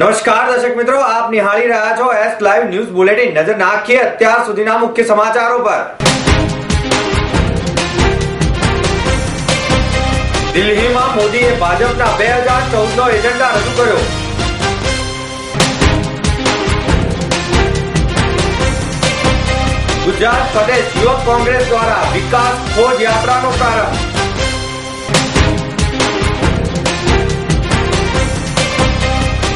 નમસ્કાર દર્શક મિત્રો, આપ નિહાળી રહ્યા છો એસ લાઈવ ન્યૂઝ બુલેટિન નજર નાખીએ અત્યાર સુધીના મુખ્ય સમાચારો પર. દિલ્હીમાં મોદીએ ભાજપના બે હજાર ચૌદ નો એજન્ડા રજૂ કર્યો. ગુજરાત પ્રદેશ યુવક કોંગ્રેસ દ્વારા વિકાસ ખોજ યાત્રાનો પ્રારંભ.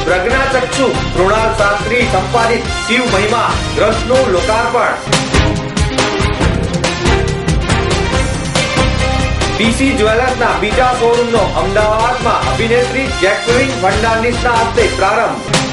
પ્રજ્ઞાચક્ષુ કૃણાલ શાસ્ત્રી, સંપાદિત શિવ મહિમા ગ્રંથનું લોકાર્પણ. પીસી જ્વેલર્સના બીજા શોરૂમનો અમદાવાદમાં અભિનેત્રી જેક્વિન ફર્નાન્ડિસના હસ્તે પ્રારંભ.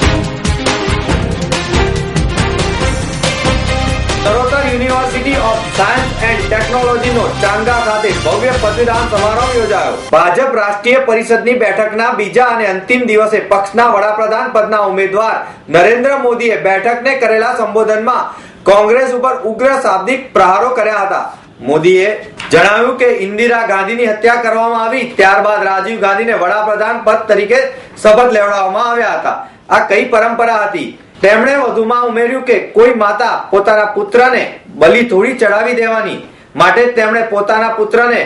તરોતર યુનિવર્સિટી ઓફ સાયન્સ એન્ડ ટેકનોલોજીનો ચાંગા ખાતે ભવ્ય પદવીદાન સમારોહ યોજાયો. ભાજપ રાષ્ટ્રીય પરિષદની બેઠકના બીજા અને અંતિમ દિવસે પક્ષના વડાપ્રધાન પદના ઉમેદવાર નરેન્દ્ર મોદીએ બેઠકને કરેલા સંબોધનમાં કોંગ્રેસ ઉપર ઉગ્ર શાબ્દિક પ્રહારો કર્યા હતા. મોદીએ જણાવ્યું કે ઇન્દિરા ગાંધીની હત્યા કરવામાં આવી, ત્યારબાદ રાજીવ ગાંધીને વડાપ્રધાન પદ તરીકે શપથ લેવડાવવામાં આવ્યા હતા. આ કઈ પરંપરા હતી? તેમણે વધુમાં ઉમેર્યું કે કોઈ માતા પોતાના પુત્રને બલિ થોડી ચડાવી દેવાની. માટે તેમણે પોતાના પુત્રને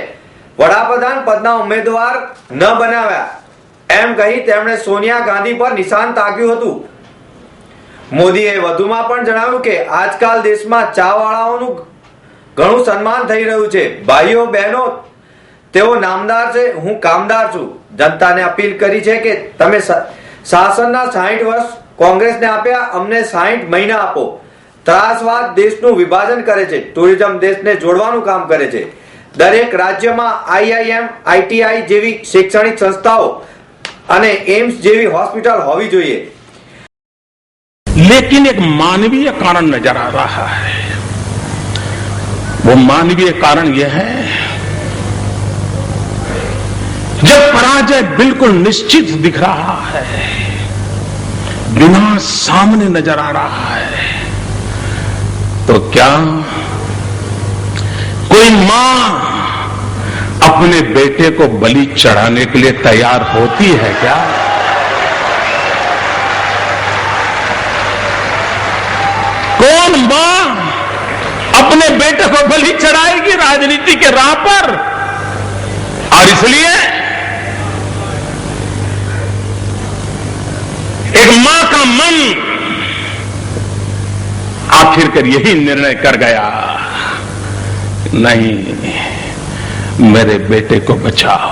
વડાપ્રધાન પદના ઉમેદવાર ન બનાવ્યા. એમ કહી તેમણે સોનિયા ગાંધી પર નિશાન તાક્યું હતું. મોદીએ વધુમાં પણ જણાવ્યું કે આજકાલ દેશમાં ચાવાળાઓનું ઘણું સન્માન થઈ રહ્યું છે. ભાઈઓ, બહેનો, તેઓ નામદાર છે, હું કામદાર છું. જનતાને અપીલ કરી છે કે તમે શાસનના સાહીઠ વર્ષ કોંગ્રેસને આપ્યા અમને સાહીઠ મહિના આપો ત્રાસવાદ દેશનું વિભાજન કરે છે ટુરિઝમ દેશને જોડવાનું કામ કરે છે દરેક રાજ્યમાં આઈઆઈએમ આઈટીઆઈ જેવી શૈક્ષણિક સંસ્થાઓ અને એમ્સ જેવી હોસ્પિટલ હોવી જોઈએ लेकिन एक मानवीय कारण नजर आ रहा है वो मानवीय कारण यह है जब पराजय बिल्कुल निश्चित दिख रहा है बिना सामने नज़र आ रहा है। तो क्या कोई माँ अपने बेटे को बलि चढ़ाने के लिए तैयार होती है क्या? कौन माँ अपने बेटे को बलि चढ़ाएगी राजनीति के राह पर? और इसलिए एक माँ का मन आखिरकार यही निर्णय कर गया नहीं मेरे बेटे को बचाओ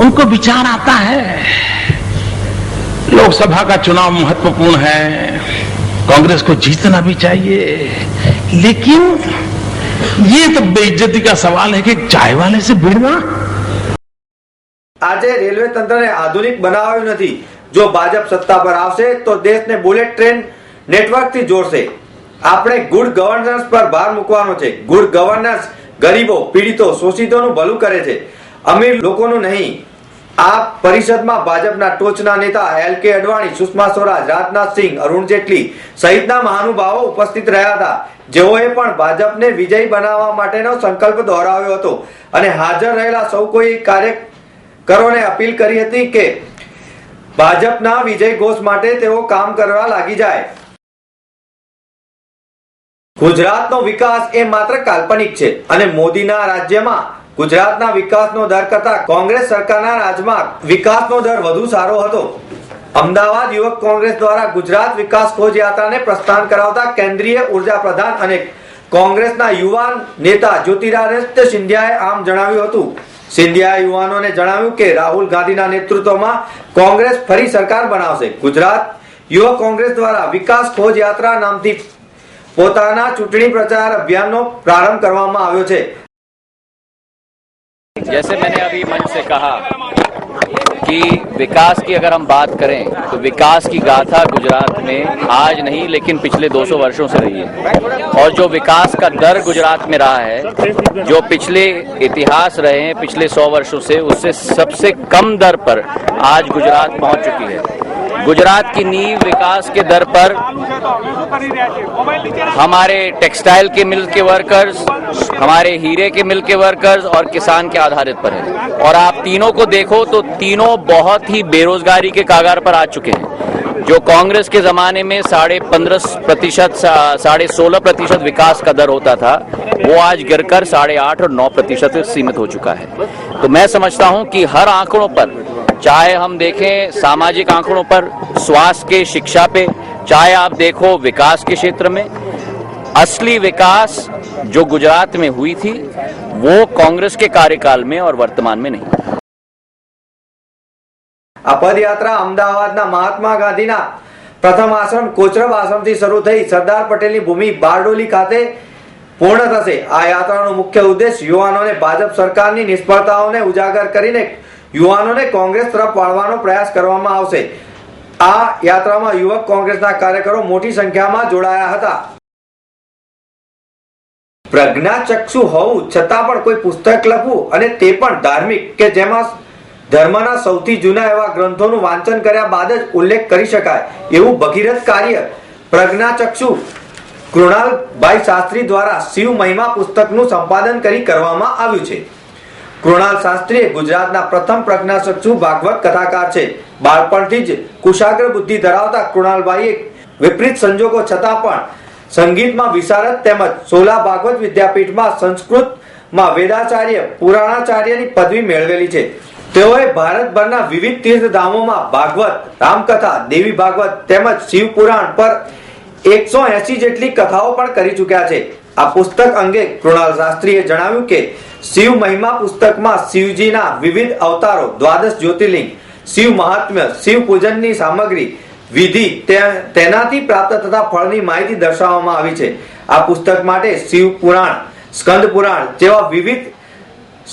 उनको विचार आता है लोकसभा का चुनाव महत्वपूर्ण है कांग्रेस को जीतना भी चाहिए लेकिन ये तो बेइज्जती का सवाल है कि चाय वाले से भिड़ना આજે રેલવે તંત્રને આધુનિક બનાવાયું નથી જો ભાજપ સત્તા પર આવશે તો દેશને બુલેટ ટ્રેન નેટવર્કથી જોડશે. આપણે ગુડ ગવર્નન્સ પર ભાર મૂકવાનો છે. ગુડ ગવર્નન્સ ગરીબો, પીડિતો, શોષિતોનું ભલું કરે છે. અમીર લોકોનું નહીં. આ પરિષદમાં ભાજપના ટોચના નેતા એલ કે અડવાણી સુષ્મા સ્વરાજ, રાજનાથ સિંહ, અરુણ જેટલી સહિતના મહાનુભાવો ઉપસ્થિત રહ્યા હતા. જેઓએ પણ ભાજપને વિજયી બનાવવા માટેનો સંકલ્પ દોહરાવ્યો હતો. અને હાજર રહેલા સૌ કોઈ કાર્યકરોને અપીલ કરી હતી કે ભાજપના વિજય ઘોષ માટે તેઓ કામ કરવા લાગી જાય. ગુજરાતનો વિકાસ એ માત્ર કાલ્પનિક છે અને મોદીના રાજ્યમાં ગુજરાતના વિકાસનો દર કરતા કોંગ્રેસ સરકારના રાજમાં વિકાસનો દર વધુ સારો હતો. અમદાવાદ યુવક કોંગ્રેસ દ્વારા ગુજરાત વિકાસ ખોજ યાત્રાને પ્રસ્થાન કરાવતા કેન્દ્રીય ઊર્જા પ્રધાન અને કોંગ્રેસના યુવાન નેતા જ્યોતિરાદિત્ય સિંધિયાએ આમ જણાવ્યું હતું. સિંધિયા યુવાનોને જણાવ્યું કે રાહુલ ગાંધીના નેતૃત્વમાં કોંગ્રેસ ફરી સરકાર બનાવશે. ગુજરાત યુવા કોંગ્રેસ દ્વારા વિકાસ ખોજ યાત્રા નામથી પોતાના ચૂંટણી પ્રચાર અભિયાનનો પ્રારંભ કરવામાં આવ્યો છે. જૈસે મેને અભી મંચ સે કહા कि विकास की अगर हम बात करें तो विकास की गाथा गुजरात में आज नहीं, लेकिन पिछले 200 वर्षों से रही है। और जो विकास का दर गुजरात में रहा है, जो पिछले इतिहास रहे हैं, पिछले 100 वर्षों से, उससे सबसे कम दर पर आज गुजरात पहुँच चुकी है। गुजरात की नींव विकास के दर पर हमारे टेक्सटाइल के मिल के वर्कर्स हमारे हीरे के मिल के वर्कर्स और किसान के आधारित पर है। और आप तीनों को देखो तो तीनों बहुत ही बेरोजगारी के कागार पर आ चुके हैं। जो कांग्रेस के जमाने में साढ़े पंद्रह प्रतिशत साढ़े सोलह प्रतिशत विकास का दर होता था, वो आज गिरकर साढ़े आठ और नौ प्रतिशत सीमित हो चुका है। तो मैं समझता हूँ कि हर आंकड़ों पर चाहे हम देखें सामाजिक आंकड़ों पर स्वास्थ्य के शिक्षा पे चाहे आप देखो विकास के क्षेत्र में असली विकास जो गुजरात में हुई थी वो कांग्रेस के कार्यकाल में और वर्तमान में नहीं આ પદયાત્રા અમદાવાદના મહાત્મા ગાંધીના પ્રથમ આશ્રમ કોચરબ આશ્રમથી શરૂ થઈ સરદાર પટેલની ભૂમિ બારડોલી ખાતે પૂર્ણ થશે આ યાત્રાનો મુખ્ય ઉદ્દેશ યુવાનોને ભાજપ સરકારની નિષ્ફળતાઓને ઉજાગર કરીને યુવાનોને કોંગ્રેસ તરફ વાળવાનો પ્રયાસ કરવામાં આવશે. આ યાત્રામાં યુવક કોંગ્રેસના કાર્યકરો મોટી સંખ્યામાં જોડાયા હતા. પ્રજ્ઞાચક્ષુ હોવું છતાં પણ કોઈ પુસ્તક લખવું અને તે પણ ધાર્મિક કે જેમાં ધર્મના સૌથી જૂના એવા ગ્રંથોનું વાંચન કર્યા બાદ જ ઉલ્લેખ કરી શકાય એવું ભગીરથ કાર્ય પ્રજ્ઞાચક્ષુ કૃણાલભાઈ શાસ્ત્રી દ્વારા શિવ મહિમા પુસ્તકનું સંપાદન કરી કરવામાં આવ્યું છે. કૃણાલ શાસ્ત્રી ગુજરાતના પ્રથમ પ્રજ્ઞાચક્ષુ ભાગવત કથાકાર છે. બાળપણથી જ કુશાગ્ર બુદ્ધિ ધરાવતા કૃણાલભાઈએ વિપરીત સંજોગો છતાં પણ સંગીતમાં વિશારદ તેમજ સોલા ભાગવત વિદ્યાપીઠમાં સંસ્કૃતમાં વેદાચાર્ય પુરાણાચાર્યની પદવી મેળવેલી છે. તેઓએ ભારતભરના વિવિધ તીર્થધામોમાં ભાગવત, રામકથા, દેવી ભાગવત તેમજ શિવ પુરાણ પર એકસો એસી જેટલી કથાઓ પણ કરી ચૂક્યા છે. આ પુસ્તક અંગે કૃણાલ શાસ્ત્રીએ જણાવ્યું કે, શિવ મહિમા પુસ્તકમાં શિવજીના વિવિધ અવતારો, દ્વાદશ જ્યોતિર્લિંગ, શિવ મહાત્મ્ય, શિવ પૂજનની સામગ્રી, વિધિ તેનાથી પ્રાપ્ત થતા ફળની માહિતી દર્શાવવામાં આવી છે. આ પુસ્તક માટે શિવ પુરાણ, સ્કંદ પુરાણ જેવા વિવિધ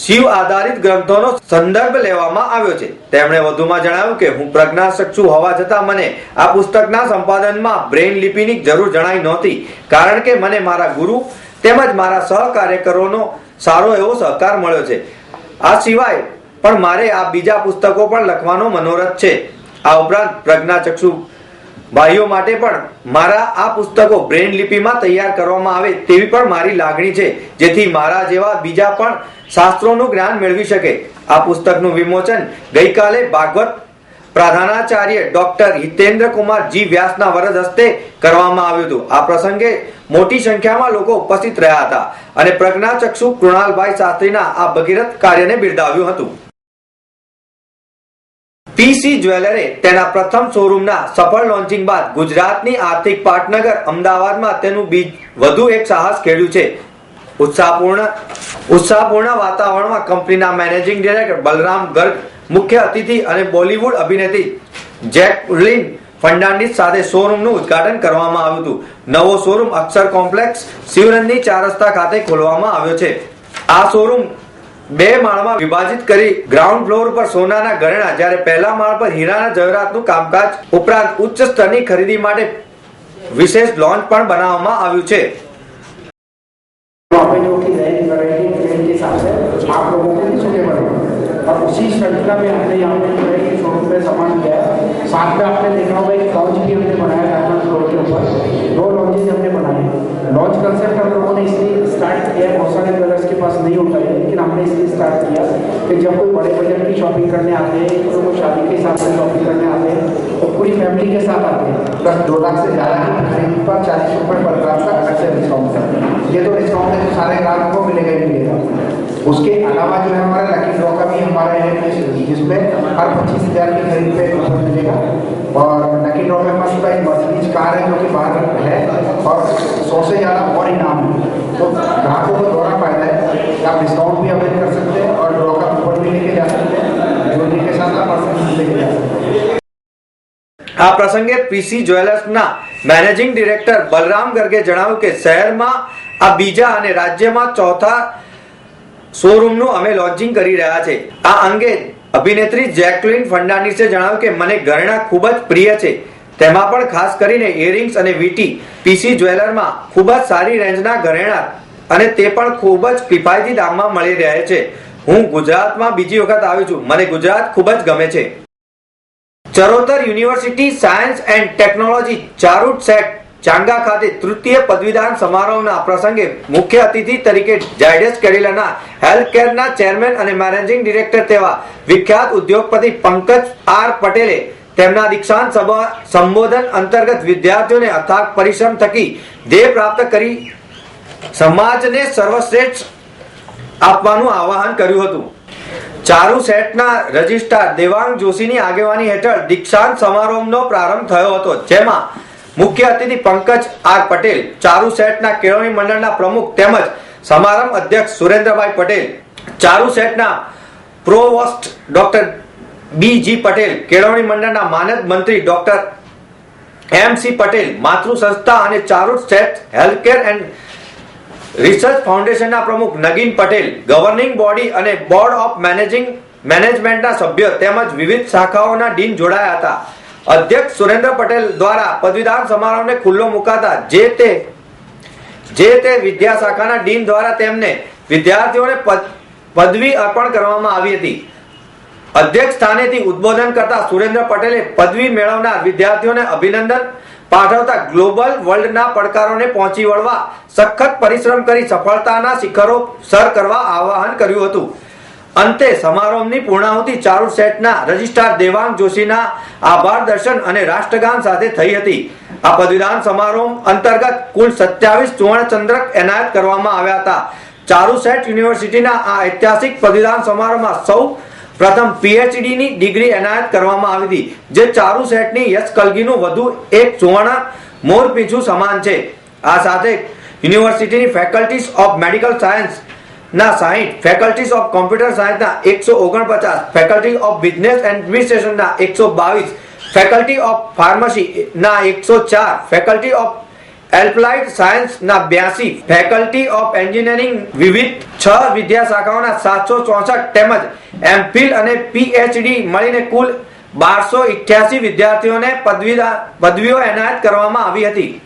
શિવ આધારિત ગ્રંથોનો સંદર્ભ લેવામાં આવ્યો છે. તેમણે વધુમાં જણાવ્યું કે, હું પ્રજ્ઞાચક્ષુ હોવા છતાં મને આ પુસ્તકના સંપાદનમાં બ્રેઇન લિપિની જરૂર જણાઈ નહોતી. કારણ કે મને મારા ગુરુ તેમજ મારા સહકાર્યકરોનો સારો એવો સહકાર મળ્યો છે. આ સિવાય પણ મારે આ બીજા પુસ્તકો પણ લખવાનો મનોરથ છે. આ ઉપરાંત પ્રજ્ઞાચક્ષુ ભાઈઓ માટે પણ મારા આ પુસ્તકો બ્રેન લિપિમાં તૈયાર કરવામાં આવે તેવી પણ મારી લાગણી છે, જેથી મારા જેવા બીજા પણ શાસ્ત્રોનું જ્ઞાન મેળવી શકે. આ પુસ્તકનું વિમોચન ગઈકાલે ભાગવત પ્રધાનાચાર્ય ડોક્ટર હિતેન્દ્ર કુમાર જી વ્યાસના વરદ હસ્તે કરવામાં આવ્યું હતું. આ પ્રસંગે મોટી સંખ્યામાં લોકો ઉપસ્થિત રહ્યા હતા અને પ્રજ્ઞાચક્ષુ કૃણાલભાઈ શાસ્ત્રીના આ ભગીરથ કાર્યને બિરદાવ્યું હતું. પીસી જ્વેલરે તેના પ્રથમ શોરૂમના સફળ લોન્ચિંગ બાદ ગુજરાતની આર્થિક પાટનગર અમદાવાદમાં તેનું બીજ વધુ એક સાહસ ખેડ્યું છે. ઉત્સાહપૂર્ણ ઉત્સાહપૂર્ણ વાતાવરણમાં કંપનીના મેનેજિંગ ડિરેક્ટર બલરામ ગર્ગ, મુખ્ય અતિથિ અને બોલિવૂડ અભિનેત્રી જેકલિન ફર્નાન્ડિસ સાથે શોરૂમનું ઉદ્ઘાટન કરવામાં આવ્યું હતું. નવો શોરૂમ અક્ષર કોમ્પ્લેક્સ શિવરંજની ચાર રસ્તા ખાતે ખોલવામાં આવ્યો છે. આ શોરૂમ બે માળમાં વિભાજિત કરી ગ્રાઉન્ડ ફ્લોર પર સોનાના ઘરેણા જ્યારે પહેલા માળ પર હીરાના જવેરાતનું કામકાજ ઉપરાંત ઉચ્ચ સ્તરની ખરીદી માટે વિશેષ લોન્ચ પણ બનાવવામાં આવ્યું છે अपने की नई वैरायटी ट्रेंड के हिसाब से आप लोगों को भी सुने पड़ेगा और उसी श्रृंखला में हमने यहाँ पे जो है कि शोरूम में सामान किया है। साथ में आपने देखा होगा एक लॉन्च भी हमने बनाया डायमंड फ्लोर के ऊपर। दो लॉन्चेज हमने बनाए लॉन्च कंसेप्ट हम लोगों ने इसलिए स्टार्ट किया है। बहुत सारे ज्वेलर्स के पास नहीं होता है, लेकिन हमने इसलिए स्टार्ट किया। कि जब कोई बड़े बजट की शॉपिंग करने आते हैं तो वो शादी के हिसाब से शॉपिंग करने आते हैं तो पूरी फैमिली के साथ आते हैं। दस, दो लाख से ज़्यादा खरीदी पर चालीस रुपये पर ग्राम का अलग से डिस्काउंट है। ये तो डिस्काउंट है जो सारे ग्राहकों को मिलेगा ही मिलेगा। उसके अलावा जो है हमारा लकी ड्रॉ का भी हमारा है जिसमें हर पच्चीस हज़ार की खरीद पे कूपन मिलेगा और लकी ड्रॉ में हमारे पास एक मर्सिडीज कार है जो कि बाहर है और सौ से ज़्यादा और इनाम है तो ग्राहकों को दोहरा फायदा है कि आप डिस्काउंट भी अवेल कर सकते हैं और ड्रॉ का कूपन भी लेके जा सकते हैं ज्वेलरी के साथ आप मर्सिडीज लेके जा सकते हैं આ પ્રસંગે પીસી જ્વેલર્સના મેનેજિંગ ડિરેક્ટર બલરામ ગર્ગે જણાવ્યું કે શહેરમાં આ બીજા અને રાજ્યમાં ચોથા શોરૂમનું અમે લોન્ચિંગ કરી રહ્યા છે. આ અંગે અભિનેત્રી જેકલિન ફર્નાન્ડિસે જણાવ્યું કે મને ઘરેણા ખૂબ જ પ્રિય છે. તેમાં પણ ખાસ કરીને ઇયરિંગ્સ અને વીટી પીસી જ્વેલરમાં ખૂબ જ સારી રેન્જના ઘરેણા અને તે પણ ખૂબ જ કિફાયતી દામમાં મળી રહે છે. હું ગુજરાતમાં બીજી વખત આવી છું. મને ગુજરાત ખૂબ જ ગમે છે. Charotar university science and technology Charusat Changa ખાતે તૃતીય પદવીદાન સમારોહના પ્રસંગે મુખ્ય અતિથિ તરીકે જાયડેસ કેડિલાના હેલ્થ કેરના ચેરમેન અને મેનેજિંગ ડિરેક્ટર તેવા વિખ્યાત ઉદ્યોગપતિ પંકજ આર પટેલે તેમના દીક્ષાંત સભા સંબોધન અંતર્ગત વિદ્યાર્થીઓને અથાગ પરિશ્રમ થકી ધ્યેય પ્રાપ્ત કરી સમાજને સર્વશ્રેષ્ઠ આપવાનું આવાહન કર્યું હતું. ચારુ સેટના રજિસ્ટ્રાર દેવાંગ જોશીની આગેવાની હેઠળ દીક્ષાંત સમારોહનો પ્રારંભ થયો હતો, જેમાં મુખ્ય અતિથિ પંકજ આર પટેલ, ચારુ સેટના કેળવણી મંડળના પ્રમુખ તેમજ સમારંભ અધ્યક્ષ સુરેન્દ્રભાઈ પટેલ, ચારુ સેટના provost doctor B G Patel, કેળવણી મંડળના માનદ મંત્રી ડોક્ટર એમ સી પટેલ, માતૃ સંસ્થા અને Charusat healthcare and research ફાઉન્ડેશનના પ્રમુખ નગીન પટેલ, ગવર્નિંગ બોડી અને બોર્ડ ઓફ મેનેજિંગ મેનેજમેન્ટના સભ્ય તેમજ વિવિધ શાખાઓના ડીન જોડાયા હતા. અધ્યક્ષ સુરેન્દ્ર પટેલ દ્વારા પદવીદાન સમારોહને ખુલ્લો મુકાતા જે તે જે તે વિદ્યા શાખાના ડીન દ્વારા તેમને વિદ્યાર્થીઓને પદ- પદવી અર્પણ કરવામાં આવી હતી. અધ્યક્ષ સ્થાનેથી ઉદ્બોધન કરતા સુરેન્દ્ર પટેલે પદવી મેળવનાર વિદ્યાર્થીઓને અભિનંદન પાઠવતા ગ્લોબલ વર્લ્ડના પડકારોને પહોંચી વળવા સખત પરિશ્રમ કરી સફળતાના શિખરો સર કરવા આહ્વાન કર્યું હતું. અંતે સમારોહની પૂર્ણાહુતિ ચારુ સેટના રજિસ્ટ્રાર દેવાંગ જોશીના આભાર દર્શન અને રાષ્ટ્રગાન સાથે થઈ હતી. આ પદવીદાન સમારોહ અંતર્ગત કુલ સત્યાવીસ સુવર્ણ ચંદ્રક એનાયત કરવામાં આવ્યા હતા. ચારુ સેટ યુનિવર્સિટીના આ ઐતિહાસિક પદવીદાન સમારોહમાં સૌ પ્રથમ પીએચડી ની ડિગ્રી એનાયત કરવામાં આવી હતી, જે ચારુ સેટની યશ કલગીનું વધુ એક સુવર્ણ મોરપીંછું સમાન છે. આ સાથે યુનિવર્સિટીની ફેકલ્ટીઝ ઓફ મેડિકલ સાયન્સ ના, સાહીઠ. ફેકલ્ટીઝ ઓફ કોમ્પ્યુટર સાયન્સના એકસો ઓગણપચાસ. ફેકલ્ટી ઓફ બિઝનેસ એડમિનિસ્ટ્રેશનના એકસો બાવીસ. ફેકલ્ટી ઓફ ફાર્મસી ના એકસો ચાર. ફેકલ્ટી ઓફ એપ્લાઇડ સાયન્સ ના બ્યાસી. ફેકલ્ટી ઓફ એન્જિનિયરિંગ વિવિધ છ વિદ્યા શાખાઓના સાતસો ચોસઠ તેમજ એમફિલ અને પીએચડી મળીને કુલ બારસો ઇઠ્યાસી વિદ્યાર્થીઓને પદવી પદવીઓ એનાયત કરવામાં આવી હતી.